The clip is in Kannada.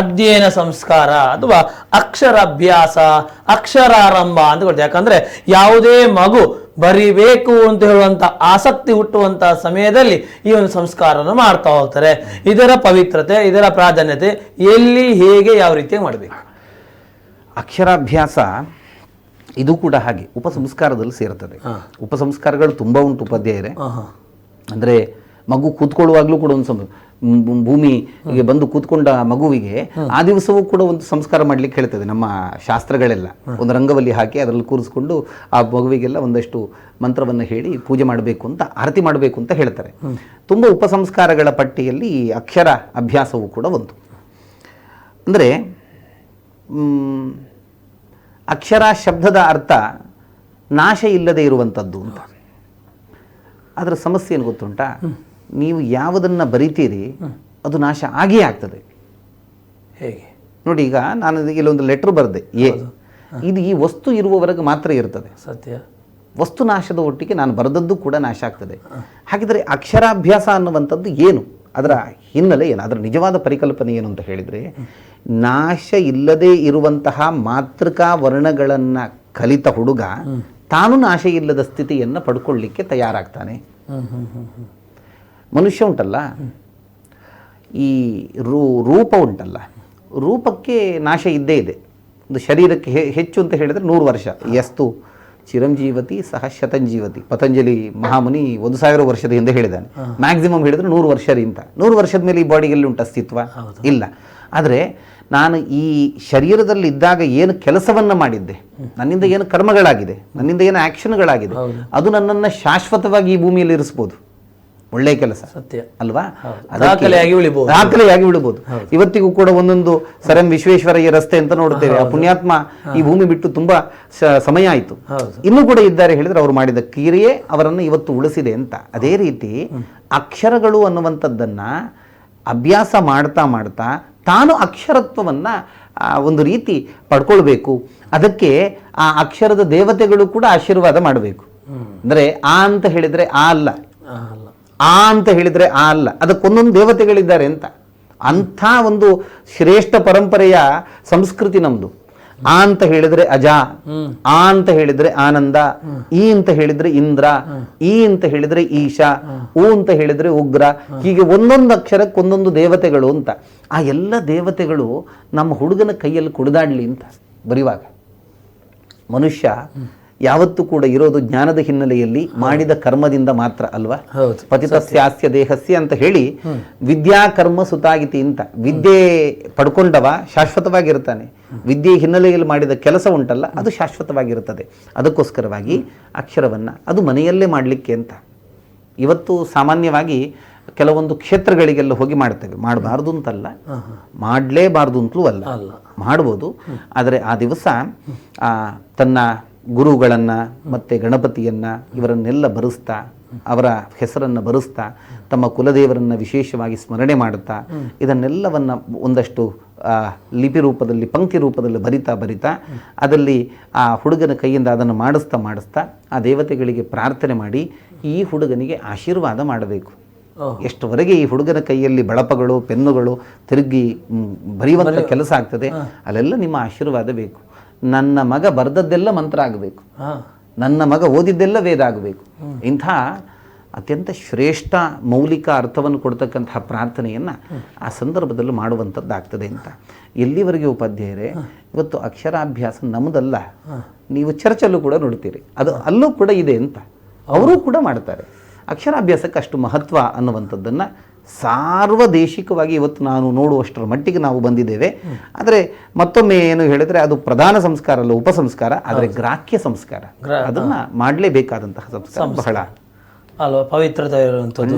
ಅಧ್ಯಯನ ಸಂಸ್ಕಾರ ಅಥವಾ ಅಕ್ಷರಾಭ್ಯಾಸ ಅಕ್ಷರಾರಂಭ ಅಂತ ಕೊಡ್ತೀವಿ. ಯಾಕಂದ್ರೆ ಯಾವುದೇ ಮಗು ಬರಿಬೇಕು ಅಂತ ಹೇಳುವಂತ ಆಸಕ್ತಿ ಹುಟ್ಟುವಂತಹ ಸಮಯದಲ್ಲಿ ಈ ಒಂದು ಸಂಸ್ಕಾರವನ್ನು ಮಾಡ್ತಾ ಹೋಗ್ತಾರೆ. ಇದರ ಪವಿತ್ರತೆ ಇದರ ಪ್ರಾಧಾನ್ಯತೆ ಎಲ್ಲಿ ಹೇಗೆ ಯಾವ ರೀತಿ ಮಾಡಬೇಕು? ಅಕ್ಷರಾಭ್ಯಾಸ ಇದು ಕೂಡ ಹಾಗೆ ಉಪಸಂಸ್ಕಾರದಲ್ಲಿ ಸೇರ್ತದೆ. ಉಪಸಂಸ್ಕಾರಗಳು ತುಂಬ ಉಂಟು ಉಪಾಧ್ಯಾಯರೇ. ಅಂದರೆ ಮಗು ಕೂತ್ಕೊಳ್ಳುವಾಗಲೂ ಕೂಡ ಒಂದು ಭೂಮಿ ಭೂಮಿಗೆ ಬಂದು ಕೂತ್ಕೊಂಡ ಮಗುವಿಗೆ ಆ ದಿವಸವೂ ಕೂಡ ಒಂದು ಸಂಸ್ಕಾರ ಮಾಡ್ಲಿಕ್ಕೆ ಹೇಳ್ತದೆ ನಮ್ಮ ಶಾಸ್ತ್ರಗಳೆಲ್ಲ. ಒಂದು ರಂಗವಲ್ಲಿ ಹಾಕಿ ಅದರಲ್ಲಿ ಕೂರಿಸ್ಕೊಂಡು ಆ ಮಗುವಿಗೆಲ್ಲ ಒಂದಷ್ಟು ಮಂತ್ರವನ್ನು ಹೇಳಿ ಪೂಜೆ ಮಾಡಬೇಕು ಅಂತ, ಆರತಿ ಮಾಡಬೇಕು ಅಂತ ಹೇಳ್ತಾರೆ. ತುಂಬ ಉಪಸಂಸ್ಕಾರಗಳ ಪಟ್ಟಿಯಲ್ಲಿ ಅಕ್ಷರ ಅಭ್ಯಾಸವೂ ಕೂಡ ಒಂದು. ಅಂದರೆ ಅಕ್ಷರ ಶಬ್ದದ ಅರ್ಥ ನಾಶ ಇಲ್ಲದೆ ಇರುವಂಥದ್ದು ಅಂತ. ಅದರ ಸಮಸ್ಯೆ ಏನು ಗೊತ್ತುಂಟಾ? ನೀವು ಯಾವುದನ್ನು ಬರಿತೀರಿ ಅದು ನಾಶ ಆಗಿಯೇ ಆಗ್ತದೆ. ಹೇಗೆ? ನೋಡಿ ಈಗ ನಾನು ಇಲ್ಲೊಂದು ಲೆಟ್ರ್ ಬರೆದೆ ಏ ಇದು ಈ ವಸ್ತು ಇರುವವರೆಗೆ ಮಾತ್ರ ಇರ್ತದೆ. ಸತ್ಯ. ವಸ್ತು ನಾಶದ ಒಟ್ಟಿಗೆ ನಾನು ಬರೆದದ್ದು ಕೂಡ ನಾಶ ಆಗ್ತದೆ. ಹಾಗಿದ್ರೆ ಅಕ್ಷರಾಭ್ಯಾಸ ಅನ್ನುವಂಥದ್ದು ಏನು? ಅದರ ಹಿನ್ನೆಲೆ ಏನು? ಅದರ ನಿಜವಾದ ಪರಿಕಲ್ಪನೆ ಏನು ಅಂತ ಹೇಳಿದರೆ ನಾಶ ಇಲ್ಲದೆ ಇರುವಂತಹ ಮಾತೃಕಾ ವರ್ಣಗಳನ್ನು ಕಲಿತ ಹುಡುಗ ತಾನು ನಾಶ ಇಲ್ಲದ ಸ್ಥಿತಿಯನ್ನು ಪಡ್ಕೊಳ್ಳಿಕ್ಕೆ ತಯಾರಾಗ್ತಾನೆ. ಮನುಷ್ಯ ಉಂಟಲ್ಲ? ಈ ರೂ ರೂಪ ಉಂಟಲ್ಲ? ರೂಪಕ್ಕೆ ನಾಶ ಇದ್ದೇ ಇದೆ. ಒಂದು ಶರೀರಕ್ಕೆ ಹೆಚ್ಚು ಅಂತ ಹೇಳಿದರೆ ನೂರು ವರ್ಷ. ಎಸ್ತು ಚಿರಂಜೀವತಿ ಸಹ ಶತಂಜೀವತಿ. ಪತಂಜಲಿ ಮಹಾಮುನಿ ಒಂದು ಸಾವಿರ ವರ್ಷದ ಹಿಂದೆ ಹೇಳಿದ್ದಾನೆ. ಮ್ಯಾಕ್ಸಿಮಮ್ ಹೇಳಿದ್ರೆ ನೂರು ವರ್ಷದಿಂದ ನೂರು ವರ್ಷದ ಮೇಲೆ ಈ ಬಾಡಿಗೆಲ್ಲಿ ಉಂಟು ಅಸ್ತಿತ್ವ? ಇಲ್ಲ. ಆದರೆ ನಾನು ಈ ಶರೀರದಲ್ಲಿ ಇದ್ದಾಗ ಏನು ಕೆಲಸವನ್ನ ಮಾಡಿದ್ದೆ? ನನ್ನಿಂದ ಏನು ಕರ್ಮಗಳಾಗಿದೆ? ನನ್ನಿಂದ ಏನು ಆ್ಯಕ್ಷನ್ಗಳಾಗಿದೆ ಅದು ನನ್ನನ್ನು ಶಾಶ್ವತವಾಗಿ ಈ ಭೂಮಿಯಲ್ಲಿ ಇರಿಸ್ಬೋದು. ಒಳ್ಳೆಯ ಕೆಲಸ. ಸತ್ಯ. ಅಲ್ವಾ? ದಾಖಲೆಯಾಗಿ ಉಳಿಬಹುದು ದಾಖಲೆಯಾಗಿ ಉಳಿಬಹುದು ಇವತ್ತಿಗೂ ಕೂಡ ಒಂದೊಂದು ಸರ್ ಎಂ ವಿಶ್ವೇಶ್ವರಯ್ಯ ರಸ್ತೆ ಅಂತ ನೋಡ್ತೇವೆ ಆ ಪುಣ್ಯಾತ್ಮ ಈ ಭೂಮಿ ಬಿಟ್ಟು ತುಂಬಾ ಸಮಯ ಆಯಿತು. ಇನ್ನೂ ಕೂಡ ಇದ್ದಾರೆ ಹೇಳಿದ್ರೆ ಅವರು ಮಾಡಿದ ಕ್ರಿಯೆ ಅವರನ್ನು ಇವತ್ತು ಉಳಿಸಿದೆ ಅಂತ. ಅದೇ ರೀತಿ ಅಕ್ಷರಗಳು ಅನ್ನುವಂಥದ್ದನ್ನ ಅಭ್ಯಾಸ ಮಾಡ್ತಾ ಮಾಡ್ತಾ ತಾನು ಅಕ್ಷರತ್ವವನ್ನ ಆ, ಒಂದು ರೀತಿ ಪಡ್ಕೊಳ್ಬೇಕು. ಅದಕ್ಕೆ ಆ ಅಕ್ಷರದ ದೇವತೆಗಳು ಕೂಡ ಆಶೀರ್ವಾದ ಮಾಡಬೇಕು. ಅಂದ್ರೆ ಆ ಅಂತ ಹೇಳಿದ್ರೆ ಆ ಅಲ್ಲ. ಆ, ಅಂತ ಹೇಳಿದ್ರೆ ಆ ಅಲ್ಲ. ಅದಕ್ಕೊಂದೊಂದು ದೇವತೆಗಳಿದ್ದಾರೆ ಅಂತ. ಅಂಥ ಒಂದು ಶ್ರೇಷ್ಠ ಪರಂಪರೆಯ ಸಂಸ್ಕೃತಿ ನಮ್ಮದು ಆ ಅಂತ ಹೇಳಿದ್ರೆ ಅಜ ಆ ಅಂತ ಹೇಳಿದ್ರೆ ಆನಂದ ಈ ಅಂತ ಹೇಳಿದ್ರೆ ಇಂದ್ರ ಈ ಅಂತ ಹೇಳಿದ್ರೆ ಈಶಾ ಊ ಅಂತ ಹೇಳಿದ್ರೆ ಉಗ್ರ. ಹೀಗೆ ಒಂದೊಂದು ಅಕ್ಷರಕ್ಕೆ ಒಂದೊಂದು ದೇವತೆಗಳು ಅಂತ. ಆ ಎಲ್ಲ ದೇವತೆಗಳು ನಮ್ಮ ಹುಡುಗನ ಕೈಯಲ್ಲಿ ಕುಡಿದಾಡಲಿ ಅಂತ ಬರೆಯುವಾಗ ಮನುಷ್ಯ ಯಾವತ್ತೂ ಕೂಡ ಇರೋದು ಜ್ಞಾನದ ಹಿನ್ನೆಲೆಯಲ್ಲಿ ಮಾಡಿದ ಕರ್ಮದಿಂದ ಮಾತ್ರ ಅಲ್ವಾ? ಪತಿತಸ್ಯಾಸ್ಯ ದೇಹಸ್ಯ ಅಂತ ಹೇಳಿ ವಿದ್ಯಾ ಕರ್ಮ ಸುತಾಗಿತಿ ಅಂತ. ವಿದ್ಯೆ ಪಡ್ಕೊಂಡವ ಶಾಶ್ವತವಾಗಿರ್ತಾನೆ. ವಿದ್ಯೆ ಹಿನ್ನೆಲೆಯಲ್ಲಿ ಮಾಡಿದ ಕೆಲಸ ಉಂಟಲ್ಲ ಅದು ಶಾಶ್ವತವಾಗಿರುತ್ತದೆ. ಅದಕ್ಕೋಸ್ಕರವಾಗಿ ಅಕ್ಷರವನ್ನ ಅದು ಮನೆಯಲ್ಲೇ ಮಾಡಲಿಕ್ಕೆ ಅಂತ. ಇವತ್ತು ಸಾಮಾನ್ಯವಾಗಿ ಕೆಲವೊಂದು ಕ್ಷೇತ್ರಗಳಿಗೆಲ್ಲ ಹೋಗಿ ಮಾಡ್ತೇವೆ. ಮಾಡಬಾರ್ದು ಅಂತಲ್ಲ. ಮಾಡಲೇಬಾರ್ದು ಅಂತಲೂ ಅಲ್ಲ. ಮಾಡ್ಬೋದು. ಆದರೆ ಆ ದಿವಸ ತನ್ನ ಗುರುಗಳನ್ನು ಮತ್ತು ಗಣಪತಿಯನ್ನು ಇವರನ್ನೆಲ್ಲ ಬರೆಸ್ತಾ ಅವರ ಹೆಸರನ್ನು ಬರೆಸ್ತಾ ತಮ್ಮ ಕುಲದೇವರನ್ನು ವಿಶೇಷವಾಗಿ ಸ್ಮರಣೆ ಮಾಡುತ್ತಾ ಇದನ್ನೆಲ್ಲವನ್ನು ಒಂದಷ್ಟು ಲಿಪಿ ರೂಪದಲ್ಲಿ ಪಂಕ್ತಿ ರೂಪದಲ್ಲಿ ಬರಿತಾ ಬರಿತಾ ಅದರಲ್ಲಿ ಆ ಹುಡುಗನ ಕೈಯಿಂದ ಅದನ್ನು ಮಾಡಿಸ್ತಾ ಮಾಡಿಸ್ತಾ ಆ ದೇವತೆಗಳಿಗೆ ಪ್ರಾರ್ಥನೆ ಮಾಡಿ ಈ ಹುಡುಗನಿಗೆ ಆಶೀರ್ವಾದ ಮಾಡಬೇಕು. ಎಷ್ಟುವರೆಗೆ ಈ ಹುಡುಗನ ಕೈಯಲ್ಲಿ ಬಳಪಗಳು ಪೆನ್ನುಗಳು ತಿರುಗಿ ಬರೆಯುವಂಥ ಕೆಲಸ ಆಗ್ತದೆ ಅಲ್ಲೆಲ್ಲ ನಿಮ್ಮ ಆಶೀರ್ವಾದ ಬೇಕು. ನನ್ನ ಮಗ ಬರೆದದ್ದೆಲ್ಲ ಮಂತ್ರ ಆಗಬೇಕು. ನನ್ನ ಮಗ ಓದಿದ್ದೆಲ್ಲ ವೇದ ಆಗಬೇಕು. ಇಂಥ ಅತ್ಯಂತ ಶ್ರೇಷ್ಠ ಮೌಲಿಕ ಅರ್ಥವನ್ನು ಕೊಡ್ತಕ್ಕಂತಹ ಪ್ರಾರ್ಥನೆಯನ್ನು ಆ ಸಂದರ್ಭದಲ್ಲಿ ಮಾಡುವಂಥದ್ದಾಗ್ತದೆ ಅಂತ. ಎಲ್ಲಿವರೆಗೆ ಉಪಾಧ್ಯಾಯರೇ ಇವತ್ತು ಅಕ್ಷರಾಭ್ಯಾಸ ನಮ್ಮದಲ್ಲ ನೀವು ಚರ್ಚಲ್ಲೂ ಕೂಡ ನೋಡ್ತೀರಿ. ಅದು ಅಲ್ಲೂ ಕೂಡ ಇದೆ ಅಂತ. ಅವರೂ ಕೂಡ ಮಾಡ್ತಾರೆ. ಅಕ್ಷರಾಭ್ಯಾಸಕ್ಕೆ ಅಷ್ಟು ಮಹತ್ವ ಅನ್ನುವಂಥದ್ದನ್ನು ಸಾರ್ವದೇಶಿಕವಾಗಿ ಇವತ್ತು ನಾನು ನೋಡುವಷ್ಟರ ಮಟ್ಟಿಗೆ ನಾವು ಬಂದಿದ್ದೇವೆ. ಆದರೆ ಮತ್ತೊಮ್ಮೆ ಏನು ಹೇಳಿದ್ರೆ ಅದು ಪ್ರಧಾನ ಸಂಸ್ಕಾರ ಅಲ್ಲ ಉಪ ಸಂಸ್ಕಾರ ಆದರೆ ಗ್ರಾಹ್ಯ ಸಂಸ್ಕಾರ. ಅದನ್ನ ಮಾಡಲೇಬೇಕಾದಂತಹ ಸಂಸ್ಕಾರ ಬಹಳ. ಅಲ್ವಾ? ಪವಿತ್ರತೆ ಇರುವಂಥದ್ದು.